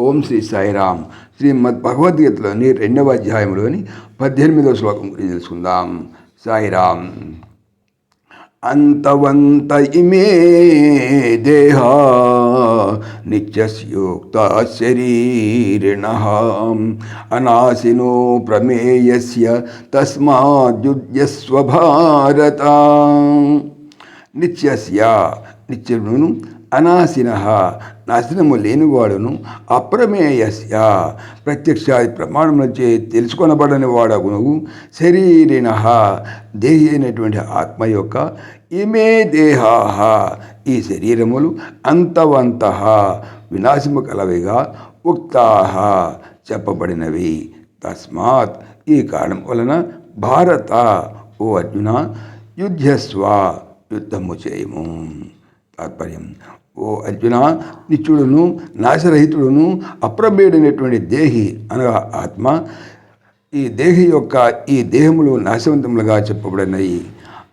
ఓం శ్రీ సాయిరామ్. శ్రీమద్ భగవద్గీతలోని రెండవ అధ్యాయంలోని పద్దెనిమిదవ శ్లోకం గురించి తెలుసుకుందాం. సాయిరామ్. అంతవంత ఇమే దేహ నిత్యస్యోక్త శరీరిణ అనాశినో ప్రమేయస్య తస్మాద్యుజ్యస్వ భారత. నిత్యస్య నిత్యమును అనాశిన నాశనము లేనివాడును అప్రమేయస్య. ప్రత్యక్షాది ప్రమాణములచే తెలుసుకొనబడని వాడగును. శరీరిణ దేహి అయినటువంటి ఆత్మ యొక్క ఇమే దేహా. ఈ శరీరములు అంతవంత వినాశము కలవిగా ఉక్తా చెప్పబడినవి. తస్మాత్ ఈ కారణం వలన భారత ఓ అర్జున యుద్ధస్వ యుద్ధము చేయము. తాత్పర్యం. ఓ అర్జున నిత్యుడును నాశరహితుడును అప్రమేయుడైనటువంటి దేహి అనగా ఆత్మ. ఈ దేహి యొక్క ఈ దేహములు నాశవంతములుగా చెప్పబడినాయి.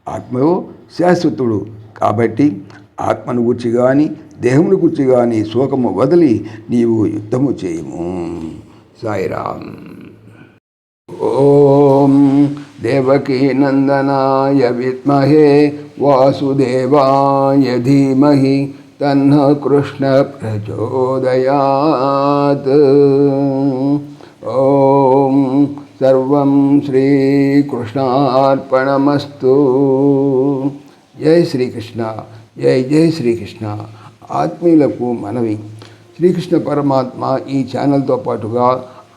ఆత్మయో శాశ్వతుడు కాబట్టి ఆత్మను గుర్చి కానీ దేహమును గుర్చి కానీ శోకము వదిలి నీవు యుద్ధము చేయము. సాయిరామ్. ఓం దేవకీ నందనాయ విద్మహే వాసుదేవాయ ధీమహి తన్న కృష్ణ ప్రచోదయాత్ ఓం సర్వం శ్రీకృష్ణార్పణమస్తు జై శ్రీకృష్ణ జై జై శ్రీకృష్ణ ఆత్మీయులకు మనవి శ్రీకృష్ణ పరమాత్మ ఈ ఛానల్తో పాటుగా